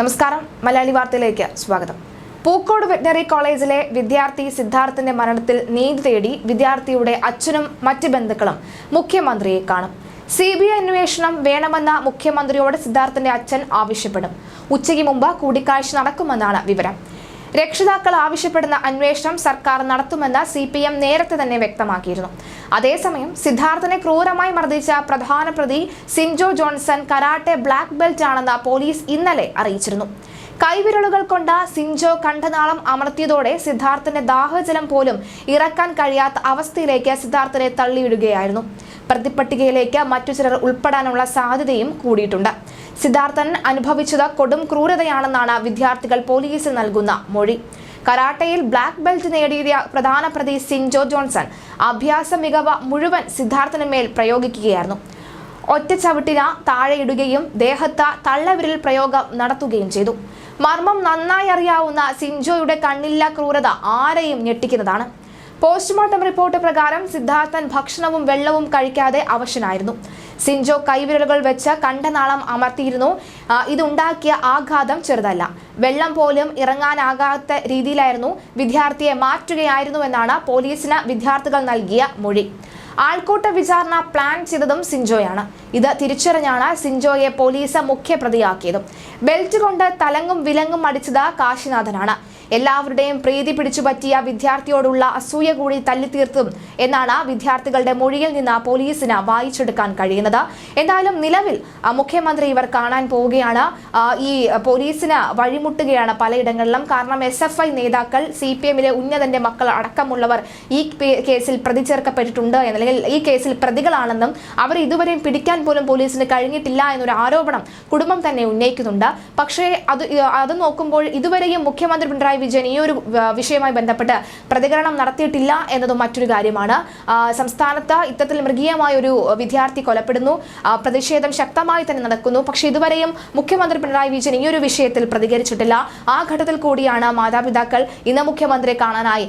നമസ്കാരം. മലയാളി വാർത്തയിലേക്ക് സ്വാഗതം. പൂക്കോട് വെറ്റിനറി കോളേജിലെ വിദ്യാർത്ഥി സിദ്ധാർത്ഥിന്റെ മരണത്തിൽ നീതി തേടി വിദ്യാർത്ഥിയുടെ അച്ഛനും മറ്റ് ബന്ധുക്കളും മുഖ്യമന്ത്രിയെ കാണും. സി ബി ഐ അന്വേഷണം വേണമെന്ന മുഖ്യമന്ത്രിയോട് സിദ്ധാർത്ഥിന്റെ അച്ഛൻ ആവശ്യപ്പെടും. ഉച്ചയ്ക്ക് മുമ്പ് കൂടിക്കാഴ്ച നടക്കുമെന്നാണ് വിവരം. രക്ഷിതാക്കൾ ആവശ്യപ്പെടുന്ന അന്വേഷണം സർക്കാർ നടത്തുമെന്ന് സി പി എം നേരത്തെ തന്നെ വ്യക്തമാക്കിയിരുന്നു. അതേസമയം സിദ്ധാർത്ഥനെ ക്രൂരമായി മർദ്ദിച്ച പ്രധാന പ്രതി Sinjo Johnson karate black belt ആണെന്ന് പോലീസ് ഇന്നലെ അറിയിച്ചിരുന്നു. കൈവിരലുകൾ കൊണ്ട് സിഞ്ചോ കണ്ഠനാളം അമർത്തിയതോടെ സിദ്ധാർത്ഥന്റെ ദാഹജലം പോലും ഇറക്കാൻ കഴിയാത്ത അവസ്ഥയിലേക്ക് സിദ്ധാർത്ഥനെ തള്ളിയിടുകയായിരുന്നു. പ്രതിപ്പട്ടികയിലേക്ക് മറ്റു ചിലർ ഉൾപ്പെടാനുള്ള സാധ്യതയും കൂടിയിട്ടുണ്ട്. സിദ്ധാർത്ഥൻ അനുഭവിച്ചത് കൊടും ക്രൂരതയാണെന്നാണ് വിദ്യാർത്ഥികൾ പോലീസിൽ നൽകുന്ന മൊഴി. കരാട്ടയിൽ ബ്ലാക്ക് ബെൽറ്റ് നേടിയ പ്രധാന പ്രതി സിൻജോ ജോൺസൺ അഭ്യാസ മികവ് മുഴുവൻ സിദ്ധാർത്ഥന് മേൽ പ്രയോഗിക്കുകയായിരുന്നു. ഒറ്റ ചവിട്ടിന താഴെയിടുകയും ദേഹത്ത് തള്ളവിരൽ പ്രയോഗം നടത്തുകയും ചെയ്തു. മർമ്മം നന്നായി അറിയാവുന്ന സിൻജോയുടെ കണ്ണില്ല ക്രൂരത ആരെയും ഞെട്ടിക്കുന്നതാണ്. പോസ്റ്റ്മോർട്ടം റിപ്പോർട്ട് പ്രകാരം സിദ്ധാർത്ഥൻ ഭക്ഷണവും വെള്ളവും കഴിക്കാതെ അവശനായിരുന്നു. സിൻജോ കൈവിരലുകൾ വെച്ച് കണ്ടനാളം അമർത്തിയിരുന്നു. ഇതുണ്ടാക്കിയ ആഘാതം ചെറുതല്ല. വെള്ളം പോലും ഇറങ്ങാനാകാത്ത രീതിയിലായിരുന്നു വിദ്യാർത്ഥിയെ മാറ്റുകയായിരുന്നുവെന്നാണ് പോലീസിന് വിദ്യാർത്ഥികൾ നൽകിയ മൊഴി. ആൾക്കൂട്ട വിചാരണ പ്ലാൻ ചെയ്തതും സിൻജോയാണ്. ഇത് തിരിച്ചറിഞ്ഞാണ് സിൻജോയെ പോലീസ് മുഖ്യപ്രതിയാക്കിയതും. ബെൽറ്റ് കൊണ്ട് തലങ്ങും വിലങ്ങും അടിച്ചത് കാശിനാഥനാണ്. എല്ലാവരുടെയും പ്രീതി പിടിച്ചുപറ്റിയ വിദ്യാർത്ഥിയോടുള്ള അസൂയ കൂടി തല്ലിത്തീർത്തും എന്നാണ് വിദ്യാർത്ഥികളുടെ മൊഴിയിൽ നിന്ന് പോലീസിന് വായിച്ചെടുക്കാൻ കഴിയുന്നത്. എന്തായാലും നിലവിൽ മുഖ്യമന്ത്രി ഇവർ കാണാൻ പോവുകയാണ്. ഈ പോലീസിന് വഴിമുട്ടുകയാണ് പലയിടങ്ങളിലും. കാരണം എസ് എഫ് ഐ നേതാക്കൾ സി പി എമ്മിലെ ഉന്നതന്റെ മക്കൾ അടക്കമുള്ളവർ ഈ കേസിൽ പ്രതിചേർക്കപ്പെട്ടിട്ടുണ്ട് എന്ന് അല്ലെങ്കിൽ ഈ കേസിൽ പ്രതികളാണെന്നും അവർ ഇതുവരെയും പിടിക്കാൻ പോലും പോലീസിന് കഴിഞ്ഞിട്ടില്ല എന്നൊരു ആരോപണം കുടുംബം തന്നെ ഉന്നയിക്കുന്നുണ്ട്. പക്ഷേ അത് അത് നോക്കുമ്പോൾ ഇതുവരെയും മുഖ്യമന്ത്രി പിണറായി വിജയൻ ഈ ഒരു വിഷയവുമായി ബന്ധപ്പെട്ട് പ്രതികരണം നടത്തിയിട്ടില്ല എന്നതും മറ്റൊരു കാര്യമാണ്. സംസ്ഥാനത്ത് ഇത്തരത്തിൽ മൃഗീയമായ ഒരു വിദ്യാർത്ഥി കൊലപ്പെടുന്നു. പ്രതിഷേധം ശക്തമായി തന്നെ നടക്കുന്നു. പക്ഷേ ഇതുവരെയും മുഖ്യമന്ത്രി പിണറായി വിജയൻ ഈ ഒരു വിഷയത്തിൽ പ്രതികരിച്ചിട്ടില്ല. ആ ഘട്ടത്തിൽ കൂടിയാണ് മാതാപിതാക്കൾ ഇന്ന് മുഖ്യമന്ത്രിയെ കാണാനായി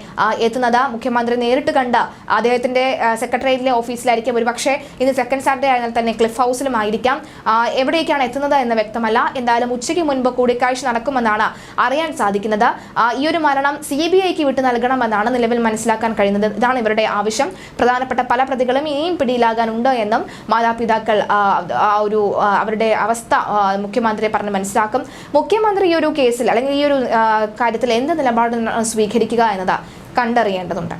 എത്തുന്നത്. മുഖ്യമന്ത്രി നേരിട്ട് കണ്ട് അദ്ദേഹത്തിന്റെ ആ, സെക്രട്ടേറിയറ്റിലെ ഓഫീസിലായിരിക്കും. ഒരു പക്ഷേ ഇന്ന് സെക്കൻഡ് സാറ്റർഡേ ആയതിനാൽ തന്നെ ക്ലിഫ് ഹൗസിലും ആയിരിക്കാം. എവിടേക്കാണ് എത്തുന്നത് എന്ന് വ്യക്തമല്ല. എന്തായാലും ഉച്ചയ്ക്ക് മുൻപ് കൂടിക്കാഴ്ച നടക്കുമെന്നാണ് അറിയാൻ സാധിക്കുന്നത്. ഈ ഒരു മരണം സി ബി ഐക്ക് വിട്ടു നൽകണമെന്നാണ് നിലവിൽ മനസ്സിലാക്കാൻ കഴിയുന്നത്. ഇതാണ് ഇവരുടെ ആവശ്യം. പ്രധാനപ്പെട്ട പല പ്രതികളും ഇനിയും പിടിയിലാകാനുണ്ട് എന്നും മാതാപിതാക്കൾ ആ, ഒരു അവരുടെ അവസ്ഥ മുഖ്യമന്ത്രി മുഖ്യമന്ത്രിയെ പറഞ്ഞ് മനസ്സിലാക്കും. മുഖ്യമന്ത്രി ഈ ഒരു കേസിൽ അല്ലെങ്കിൽ ഈ ഒരു കാര്യത്തിൽ എന്ത് നിലപാട് സ്വീകരിക്കുക എന്നത് കണ്ടറിയേണ്ടതുണ്ട്.